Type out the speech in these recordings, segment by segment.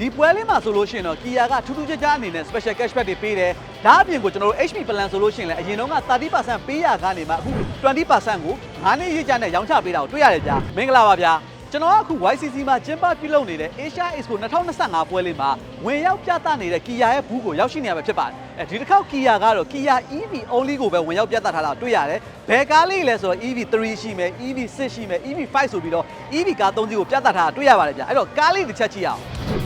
ဒီပွဲလေးမှာဆိုလို့ရှိရင်တော့ Kia ကထူးထူးခြားခြားအနေနဲ့ special cashback တွေပေးတယ်။ဒါအပြင်ကိုကျွန်တော်တို့ HP plan ဆိုလို့ရှိရင်လည်းအရင်တုန်းက30%ပေးရကနေမှအခု20%ကို9နှစ်ရစ်ကြနဲ့ရောင်းချပေးတာကိုတွေ့ရတယ်ဗျာ။မင်္ဂလာပါဗျာ။ကျွန်တော်ကအခု YCC မှာကျင်းပပြုလုပ်နေတဲ့ Asia Expo 2025ပွဲလေးမှာဝင်ရောက်ပြသနေတဲ့ Kia ရဲ့ဘူးကိုရောက်ရှိနေရမှာဖြစ်ပါတယ်။အဲဒီတစ်ခေါက် Kia ကတော့ Kia EV only ကိုပဲဝင်ရောက်ပြသထားတာတွေ့ရတယ်။ဘယ်ကားလေးလဲဆိုတော့ EV3 ရှိမယ် EV6 ရှိမယ် EV5 ဆိုပြီးတော့ EV ကား၃စီးကိုပြသထားတာတွေ့ရပါတယ်ဗျာ။အဲ့တော့ကားလေးတစ်ချက်ကြည့်အောင်။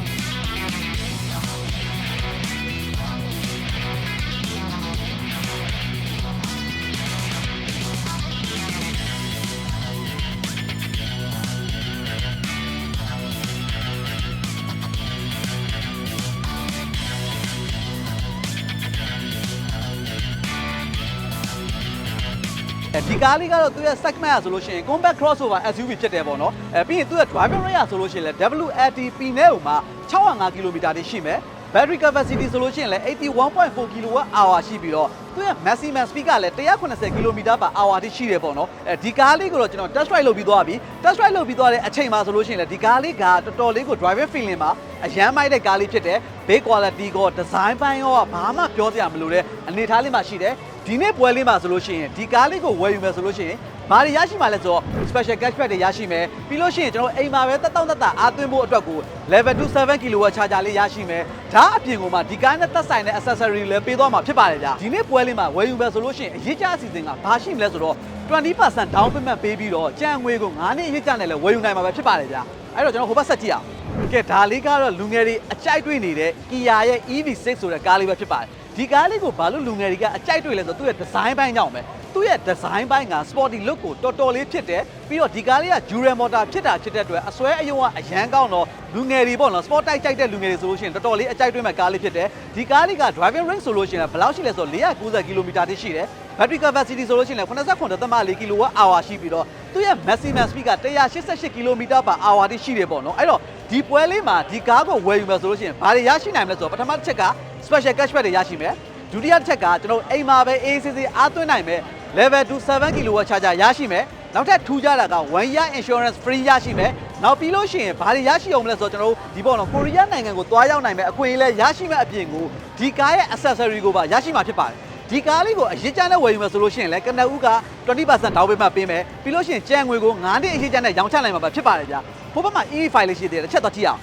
ဒီကားလေးကတော့သူရဲ့ segment ရဆိုလို့ရှိရင် compact crossover SUV ဖြစ်တယ်ပေါ့နော်အဲပြီးရင်သူရဲ့ driving range ရဆိုလို့ရှိရင်လည်း WLTP နဲ့ဟိုမှာ605 km တိရှိမယ် battery capacity ဆိုလို့ရှိရင်လည်း81.4 kWh ရှိပြီးတော့သူရဲ့ maximum speed ကလည်း180 km/h တိရှိတယ်ပေါ့နော်အဲဒီကားလေးကိုတော့ကျွန်တော် test drive လုပ်ပြီးသွားပြီ test drive လုပ်ပြီးသွားတဲ့အချိန်မှာဆိုလို့ရှိရင်လည်းဒီကားလေးကတော်တော်လေးကို driving feeling မှာအရန်မိုက်တဲ့ကားလေးဖြစ်တယ် base quality ကော design ပိုင်းရောဘာမှပြောစရာမလိုတဲ့အနေအထားလေးမှာရှိတယ် ဒီနေ့ပွဲလေးမှာဆိုလို့ရှိရင်ဒီကားလေးကိုဝယ်ယူမယ်ဆိုလို့ရှိရင်ဘာတွေရရှိမှာလဲဆိုတော့ special cashback တွေရရှိမယ်ပြီးလို့ရှိရင်ကျွန်တော်အိမ်မှာပဲတက်တောင့်တက်တာအားသွင်းဖို့အတွက်ကို level 2 7 kW charger လေးရရှိမယ်ဒါအပြင်ကိုမှဒီကားနဲ့သက်ဆိုင်တဲ့ accessory လည်းပေးသွားမှာဖြစ်ပါတယ်ဗျာဒီနေ့ပွဲလေးမှာဝယ်ယူမယ်ဆိုလို့ရှိရင်အရေးကြီးအစီအစဉ်ကဘာရှိမလဲဆိုတော့20% down payment ပေးပြီးတော့ကြံငွေကို9နှစ်အရေးကြနဲ့လည်းဝယ်ယူနိုင်မှာပဲဖြစ်ပါတယ်ဗျာအဲ့တော့ကျွန်တော်ဟိုဘက်ဆက်ကြည့်အောင်ကဲဒါလေးကတော့လူငယ်တွေအကြိုက်တွေ့နေတဲ့ Kia ရဲ့ EV6 ဆိုတဲ့ကားလေးပဲဖြစ်ပါတယ် ဒီကားလေးကိုဘာလို့လူငယ်တွေကအကြိုက်တွေ့လဲဆိုတော့သူ့ရဲ့ design ပိုင်းကြောင့်ပဲသူ့ရဲ့ design ပိုင်းက sporty look ကိုတော်တော်လေးဖြစ်တယ်ပြီးတော့ဒီကားလေးက dual motor ဖြစ်တာဖြစ်တဲ့အတွက်အစွဲအယုံကအရန်ကောင်းတော့လူငယ်တွေပေါ့နော် sport တိုက်ကြိုက်တဲ့လူငယ်တွေဆိုလို့ရှိရင်တော်တော်လေးအကြိုက်တွေ့မဲ့ကားလေးဖြစ်တယ်ဒီကားလေးက driving range ဆိုလို့ရှိရင်ဘယ်လောက်ရှိလဲဆိုတော့490 km တိရှိတယ် battery capacity ဆိုလို့ရှိရင်လည်း89.4 kWh ရှိပြီးတော့သူ့ရဲ့ maximum speed က188 km/h တိရှိတယ်ပေါ့နော်အဲ့တော့ဒီပွဲလေးမှာဒီကားကိုဝယ်ယူမယ်ဆိုလို့ရှိရင်ဘာတွေရရှိနိုင်မလဲဆိုတော့ပထမတစ်ချက်က special cashback တွေရရှိမယ်ဒုတိယတစ်ချက်ကကျွန်တော်အိမ်မှာပဲ ACC အားသွင်းနိုင်မယ် level 2 7 kW charger ရရှိမယ်နောက်ထပ်ထူးခြားတာက1 year insurance free ရရှိမယ်နောက်ပြီးလို့ရှိရင်ဘာတွေရရှိအောင်မလဲဆိုတော့ကျွန်တော်တို့ဒီပေါ့နော်ကိုရီးယားနိုင်ငံကိုသွားရောက်နိုင်မယ်အခွင့်အရေးလည်းရရှိမဲ့အပြင်ကိုဒီကားရဲ့ accessory ကိုပါရရှိမှာဖြစ်ပါတယ်ဒီကားလေးကိုအရေးကြမ်းနဲ့ဝယ်ယူမယ်ဆိုလို့ရှိရင်လည်းကနဦးက20%ဒေါင်းပေးမှပေးမယ်ပြီးလို့ရှိရင်ကြံငွေကို9နှစ်အရေးကြမ်းနဲ့ရောင်းချနိုင်မှာပါဖြစ်ပါတယ်ဗျာဟိုဘက်မှာ EV file လေးရှိသေးတယ်တစ်ချက်တော့ကြည့်အောင်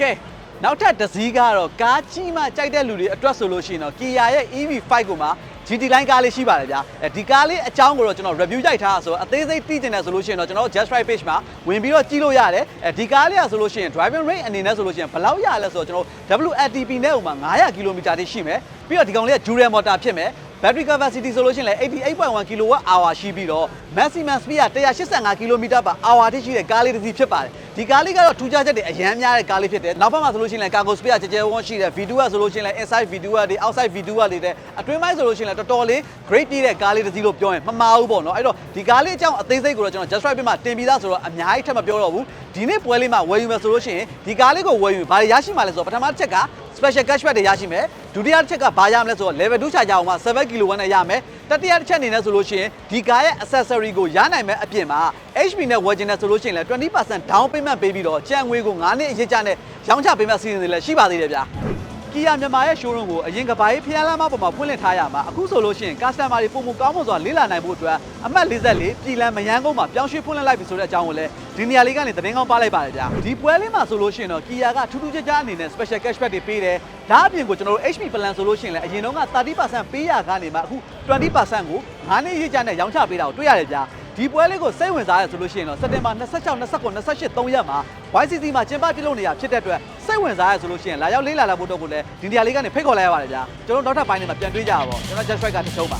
ကဲ နောက်ထပ်တစ်စီးကတော့ကားကြီးမှကြိုက်တဲ့လူတွေအတွက်ဆိုလို့ရှိရင်တော့ Kia ရဲ့ EV5 ကိုမှ GT line ကားလေးရှိပါတယ်ဗျာအဲဒီကားလေးအကြောင်းကိုတော့ကျွန်တော် review ရိုက်ထားတာဆိုတော့အသေးစိတ်သိကျင်တယ်ဆိုလို့ရှိရင်တော့ကျွန်တော် just right page မှာဝင်ပြီးတော့ကြည့်လို့ရတယ်အဲဒီကားလေးကဆိုလို့ရှိရင် driving range အနေနဲ့ဆိုလို့ရှိရင်ဘယ်လောက်ရလဲဆိုတော့ကျွန်တော် WLTP နဲ့ဥမှာ900 km တိရှိမယ်ပြီးတော့ဒီကောင်လေးက dual motor ဖြစ်မယ် battery capacity ဆိုလို့ရှိရင်လည်း88.1 kWh ရှိပြီးတော့ maximum speed က185 km/h တိရှိတဲ့ကားလေးတစ်စီးဖြစ်ပါတယ်ဒီကားလေးကတော့ထူးခြားချက်တွေအများများတဲ့ကားလေးဖြစ်တယ်နောက်ဘက်မှာဆိုလို့ရှိရင်လည်း cargo space ကကြကြဝန်းရှိတယ် V2 ကဆိုလို့ရှိရင်လည်း inside V2 ကတွေ outside V2 ကတွေတဲ့အတွင်းပိုင်းဆိုလို့ရှိရင်လည်းတော်တော်လေး great ပြည့်တဲ့ကားလေးတစ်စီးလို့ပြောရင်မမှားဘူးပေါ့နော်အဲ့တော့ဒီကားလေးအကြောင်းအသေးစိတ်ကိုတော့ကျွန်တော် just right ပြမှာတင်ပြီးသားဆိုတော့အများကြီးထပ်မပြောတော့ဘူးဒီနေ့ပွဲလေးမှာဝယ်ယူမယ်ဆိုလို့ရှိရင်ဒီကားလေးကိုဝယ်ယူဘာတွေရရှိမှာလဲဆိုတော့ပထမတစ်ချက်က special cashback တွေရရှိမယ် ဒုတိယတစ်ချက်ကဘာရမလဲဆိုတော့ level 2 charger အောင်မှာ7 kW နဲ့ရမယ်တတိယတစ်ချက်အနေနဲ့ဆိုလို့ရှိရင်ဒီကားရဲ့ accessory ကိုရနိုင်မယ်အပြင်မှာ HP နဲ့ Virgin နဲ့ဆိုလို့ရှိရင်လည်း20% down payment ပေးပြီးတော့ကြံငွေကို9နှစ်အရေးကြနဲ့ရောင်းချပေးမယ့်စီစဉ်တွေလည်းရှိပါသေးတယ်ဗျာ Kia မြန်မာရဲ့ showroom ကိုအရင်ကဘာရေးဖျားလမ်းမပေါ်မှာဖွင့်လှစ်ထားရမှာအခုဆိုလို့ရှိရင် customer တွေပုံမကောင်းမွန်စွာလေးလာနိုင်ဖို့အတွက်အမှတ်44ပြည်လံမယန်းကုန်းမှာပြောင်းရွှေ့ဖွင့်လှစ်လိုက်ပြီဆိုတဲ့အကြောင်းကိုလည်းဒီနေရာလေးကနေသတင်းကောင်းပါလိုက်ပါတယ်ဗျာဒီပွဲလေးမှာဆိုလို့ရှိရင်တော့ Kia ကထူးထူးခြားခြားအနေနဲ့ special cashback တွေပေးတယ်ဒါအပြင်ကိုကျွန်တော်တို့ HP plan ဆိုလို့ရှိရင်လည်းအရင်တုန်းက30%ပေးရကနေမှအခု20%ကို9နှစ်ရစ်ကြနဲ့ရောင်းချပေးတာကိုတွေ့ရတယ်ဗျာဒီပွဲလေးကိုစိတ်ဝင်စားရဆိုလို့ရှိရင်တော့စက်တင်ဘာ26 29 28 3ရက်မှာ YCC မှာကျင်းပပြုလုပ်နေတာဖြစ်တဲ့အတွက် စိတ်ဝင်စားရဆိုလို့ရှိရင်လာရောက်လေးလာလာဖို့တော့ကိုလည်းဒီနေရာလေးကနေဖိတ်ခေါ်လိုက်ရပါတယ်ဗျာကျွန်တော်တို့နောက်ထပ်ပိုင်းတွေမှာပြန်တွေ့ကြရပါဘောကျွန်တော် Just Strike ကတချို့ပါ